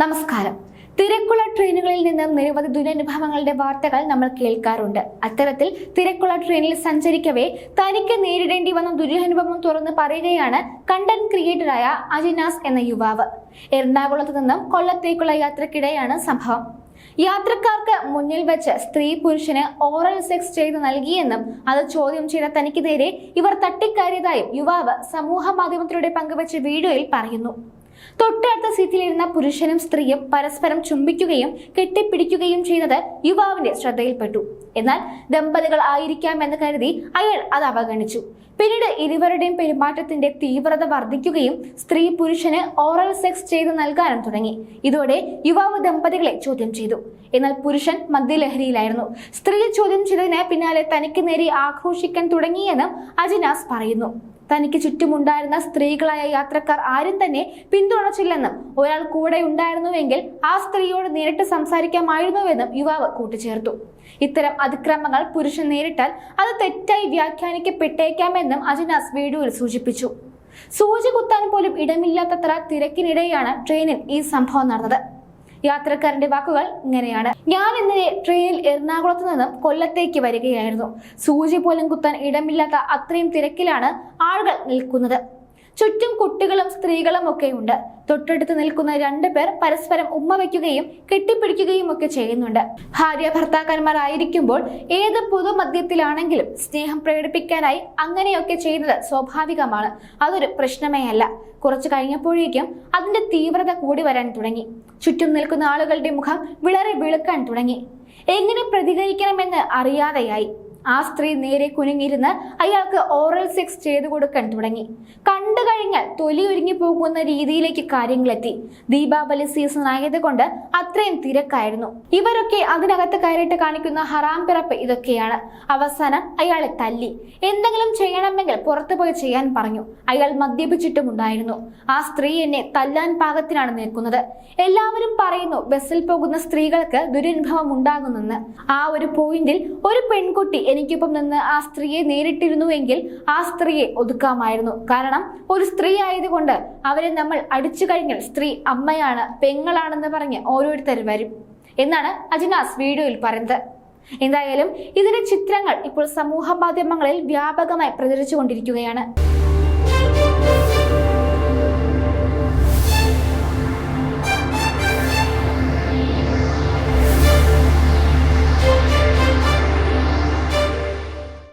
നമസ്കാരം. തിരക്കുള്ള ട്രെയിനുകളിൽ നിന്ന് നിരവധി ദുരനുഭവങ്ങളുടെ വാർത്തകൾ നമ്മൾ കേൾക്കാറുണ്ട്. അത്തരത്തിൽ തിരക്കുള്ള ട്രെയിനിൽ സഞ്ചരിക്കവേ തനിക്ക് നേരിടേണ്ടി വന്ന ദുരനുഭവം തുറന്ന് പറയുകയാണ് കണ്ടന്റ് ക്രിയേറ്ററായ അജിനാസ് എന്ന യുവാവ്. എറണാകുളത്ത് നിന്നും കൊല്ലത്തേക്കുള്ള യാത്രക്കിടെയാണ് സംഭവം. യാത്രക്കാർക്ക് മുന്നിൽ വെച്ച് സ്ത്രീ പുരുഷന് ഓറൽ സെക്സ് ചെയ്ത് നൽകിയെന്നും അത് ചോദ്യം ചെയ്ത തനിക്ക് നേരെ ഇവർ തട്ടിക്കയറിയതായും യുവാവ് സമൂഹ മാധ്യമത്തിലൂടെ പങ്കുവച്ച വീഡിയോയിൽ പറയുന്നു. തൊട്ടടുത്ത സീറ്റിലിരുന്ന പുരുഷനും സ്ത്രീയും പരസ്പരം ചുംബിക്കുകയും കെട്ടിപ്പിടിക്കുകയും ചെയ്യുന്നത് യുവാവിന്റെ ശ്രദ്ധയിൽപ്പെട്ടു. എന്നാൽ ദമ്പതികൾ ആയിരിക്കാമെന്ന് കരുതി അയാൾ അത് അവഗണിച്ചു. പിന്നീട് ഇരുവരുടെയും പെരുമാറ്റത്തിന്റെ തീവ്രത വർദ്ധിക്കുകയും സ്ത്രീ പുരുഷന് ഓറൽ സെക്സ് ചെയ്ത് നൽകാനും തുടങ്ങി. ഇതോടെ യുവാവ് ദമ്പതികളെ ചോദ്യം ചെയ്തു. എന്നാൽ പുരുഷൻ മദ്യലഹരിയിലായിരുന്നു. സ്ത്രീ ചോദ്യം ചെയ്തതിന് പിന്നാലെ തനിക്ക് നേരെ ആക്രോശിക്കാൻ തുടങ്ങിയെന്നും അജിനാസ് പറയുന്നു. തനിക്ക് ചുറ്റുമുണ്ടായിരുന്ന സ്ത്രീകളായ യാത്രക്കാർ ആരും തന്നെ പിന്തുണച്ചില്ലെന്നും ഒരാൾ കൂടെ ഉണ്ടായിരുന്നുവെങ്കിൽ ആ സ്ത്രീയോട് നേരിട്ട് സംസാരിക്കാമായിരുന്നുവെന്നും യുവാവ് കൂട്ടിച്ചേർത്തു. ഇത്തരം അതിക്രമങ്ങൾ പുരുഷൻ നേരിട്ടാൽ അത് തെറ്റായി വ്യാഖ്യാനിക്കപ്പെട്ടേക്കാമെന്നും അജിനാസ് വീഡിയോയിൽ സൂചിപ്പിച്ചു. സൂചി കുത്താൻ പോലും ഇടമില്ലാത്തത്ര തിരക്കിനിടെയാണ് ട്രെയിനിൽ ഈ സംഭവം നടന്നത്. യാത്രക്കാരന്റെ വാക്കുകൾ ഇങ്ങനെയാണ്. ഞാൻ ഇന്നലെ ട്രെയിനിൽ എറണാകുളത്ത് നിന്നും കൊല്ലത്തേക്ക് വരികയായിരുന്നു. സൂചി പോലും കുത്താൻ ഇടമില്ലാത്ത അത്രയും തിരക്കിലാണ് ആളുകൾ നിൽക്കുന്നത്. ചുറ്റും കുട്ടികളും സ്ത്രീകളും ഒക്കെ ഉണ്ട് തൊട്ടടുത്ത് നിൽക്കുന്ന രണ്ടു പേർ പരസ്പരം ഉമ്മ വയ്ക്കുകയും കെട്ടിപ്പിടിക്കുകയും ഒക്കെ ചെയ്യുന്നുണ്ട്. ഭാര്യ ഭർത്താക്കന്മാരായിരിക്കുമ്പോൾ ഏത് പൊതുമധ്യത്തിലാണെങ്കിലും സ്നേഹം പ്രകടിപ്പിക്കാനായി അങ്ങനെയൊക്കെ ചെയ്യുന്നത് സ്വാഭാവികമാണ്. അതൊരു പ്രശ്നമേ അല്ല. കുറച്ചു കഴിഞ്ഞപ്പോഴേക്കും അതിന്റെ തീവ്രത കൂടി വരാൻ തുടങ്ങി. ചുറ്റും നിൽക്കുന്ന ആളുകളുടെ മുഖം വിളറി വെളുക്കാൻ തുടങ്ങി. എങ്ങനെ പ്രതികരിക്കണമെന്ന് അറിയാതെയായി. ആ സ്ത്രീ നേരെ കുനിങ്ങിരുന്ന് അയാൾക്ക് ഓറൽ സെക്സ് ചെയ്തു കൊടുക്കാൻ തുടങ്ങി. കണ്ടു കഴിഞ്ഞാൽ തൊലി ഒരുങ്ങി പോകുന്ന രീതിയിലേക്ക് കാര്യങ്ങളെത്തി. ദീപാവലി സീസൺ ആയതുകൊണ്ട് അത്രയും തിരക്കായിരുന്നു. ഇവരൊക്കെ അതിനകത്ത് കയറിട്ട് കാണിക്കുന്ന ഹറാം പിറപ്പ് ഇതൊക്കെയാണ്. അവസാനം അയാളെ തല്ലി. എന്തെങ്കിലും ചെയ്യണമെങ്കിൽ പുറത്തു പോയി ചെയ്യാൻ പറഞ്ഞു. അയാൾ മദ്യപിച്ചിട്ടും ഉണ്ടായിരുന്നു. ആ സ്ത്രീ എന്നെ തല്ലാൻ പാകത്തിനാണ് നിൽക്കുന്നത്. എല്ലാവരും പറയുന്നു ബസ്സിൽ പോകുന്ന സ്ത്രീകൾക്ക് ദുരനുഭവം ഉണ്ടാകുന്നെന്ന് ആ ഒരു പോയിന്റിൽ ഒരു പെൺകുട്ടി എനിക്കൊപ്പം നിന്ന് ആ സ്ത്രീയെ നേരിട്ടിരുന്നുവെങ്കിൽ ആ സ്ത്രീയെ ഒതുക്കാമായിരുന്നു. കാരണം ഒരു സ്ത്രീ ആയതുകൊണ്ട് അവരെ നമ്മൾ അടിച്ചു കഴിഞ്ഞാൽ സ്ത്രീ അമ്മയാണ് പെങ്ങളാണെന്ന് പറഞ്ഞ് ഓരോരുത്തർ വരും. എന്നാണ് അജിനാസ് വീഡിയോയിൽ പറയുന്നത്. എന്തായാലും ഇതിന്റെ ചിത്രങ്ങൾ ഇപ്പോൾ സമൂഹ മാധ്യമങ്ങളിൽ വ്യാപകമായി പ്രചരിച്ചുകൊണ്ടിരിക്കുകയാണ്.